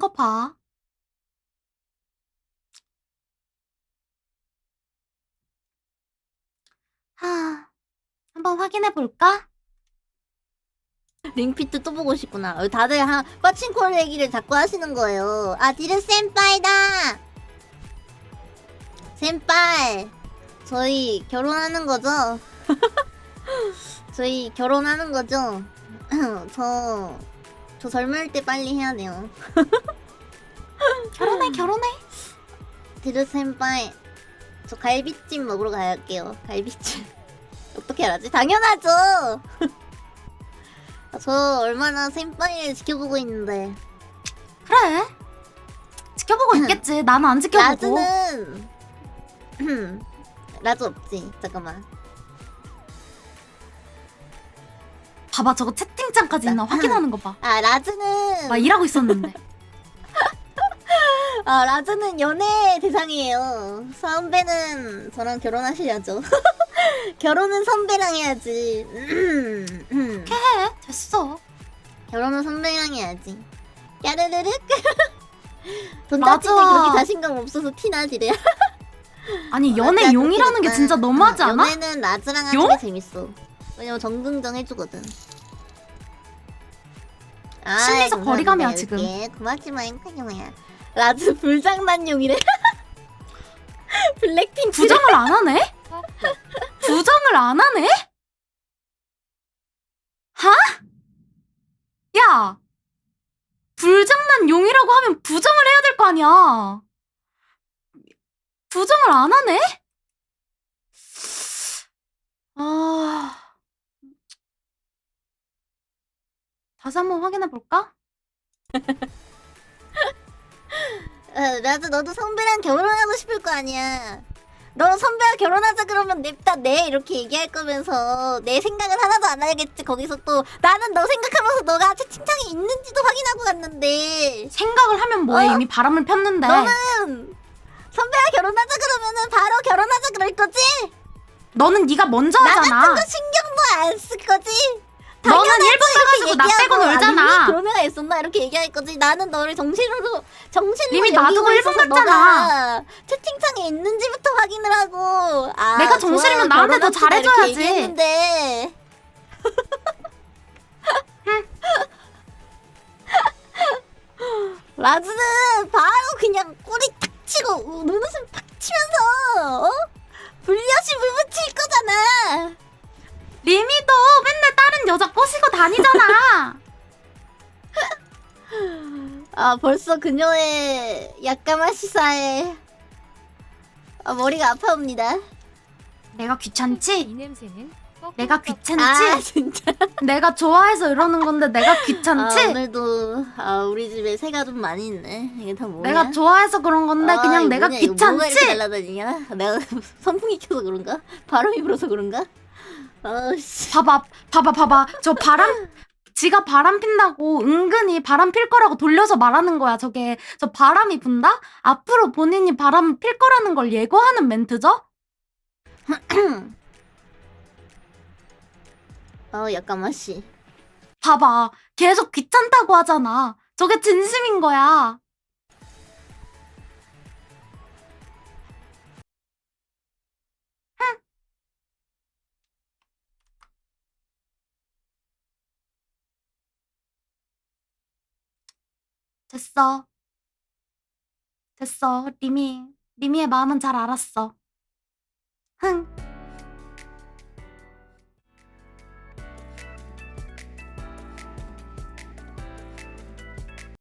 거 봐. 하, 한번 확인해 볼까? 링피트 또 보고 싶구나. 어, 다들 한 빠친코 얘기를 자꾸 하시는 거예요. 아, 디르 센파이다. 센파이. 저희 결혼하는 거죠? 저희 결혼하는 거죠? 저, 저 젊을 때 빨리 해야 돼요. 결혼해, 결혼해. 디르 센파이. 저 갈비찜 먹으러 갈게요. 갈비찜. 어떻게 알았지? 당연하죠! 저 얼마나 센파이를 지켜보고 있는데. 그래. 지켜보고 있겠지. 나는 안 지켜보고. 라즈는 라즈 없지 잠깐만 봐봐, 저거 채팅창까지 있나 확인하는 거 봐. 아 라즈는 막 일하고 있었는데. 아 라즈는 연애 대상이에요 선배는 저랑 결혼하셔야죠 결혼은 선배랑 해야지 음, 음. 해. 됐어. 결혼은 선배랑 해야지 야르르륵 돈 맞아. 그렇게 자신감 없어서 티나지래 아니, 연애 용이라는 게 진짜 너무하지 않아? 연애는 라즈랑 하는 용? 게 재밌어 왜냐면 정긍정 해주거든 아, 감사합니다. 거리감이야, 지금. 이렇게 고맙지만 행복이야 라즈 불장난용이래 블랙핑크 부정을 안 하네? 부정을 안 하네? 하? 야! 불장난 용이라고 하면 부정을 해야 될 거 아니야. 부정을 안 하네? 다시 한번 확인해 볼까? 어, 라즈 너도 선배랑 결혼하고 싶을 거 아니야 너 선배와 결혼하자 그러면 냅다 네 이렇게 얘기할 거면서 내 생각은 하나도 안 하겠지 거기서 또 나는 너 생각하면서 너가 채팅창에 있는지도 확인하고 갔는데 생각을 하면 뭐해? 어? 이미 바람을 폈는데. 너는 선배와 결혼하자 그러면은 바로 결혼하자 그럴 거지? 너는 네가 먼저 나 하잖아. 같은 거 신경도 안 쓸 거지? 너는 당연하지, 일본 가가지고 나 빼고 얘기하고, 놀잖아. 그런 애가 있었나 이렇게 얘기할 거지 나는 너를 정신으로 정신으로 이미 여기고 놔두고 일본 있어서 갔잖아. 너가 채팅창에 있는지부터 확인을 하고 아, 내가 정신이면 좋아, 나한테 더 결혼합시다, 잘해줘야지. 얘기했는데 라즈는 바로 그냥 꼬리 탁 치고 눈웃음 탁 치면서 어? 불려시 물붙일 거잖아 다니잖아. 아 벌써 그녀의 약간만 시사에 아, 머리가 아파옵니다. 내가 귀찮지? 이 냄새는 뻑뻑 내가 뻑뻑. 귀찮지? 아 진짜. 내가 좋아해서 이러는 건데 내가 아, 귀찮지? 오늘도 아 우리 집에 새가 좀 많이 있네. 이게 다 뭐야? 내가 좋아해서 그런 건데 아, 그냥 이거 내가 뭐냐, 이거 뭐가 이렇게 귀찮지? 날라다니냐? 내가 선풍기 켜서 그런가? 바람이 불어서 그런가? 아씨. 봐봐, 봐봐, 봐봐. 저 바람, 지가 바람 핀다고 은근히 바람 필 거라고 돌려서 말하는 거야. 저게 저 바람이 분다? 앞으로 본인이 바람 필 거라는 걸 예고하는 멘트죠? 어 약간만 씨. 봐봐, 계속 귀찮다고 하잖아. 저게 진심인 거야. 됐어. 됐어. 리미. 리미의 마음은 잘 알았어. 흥.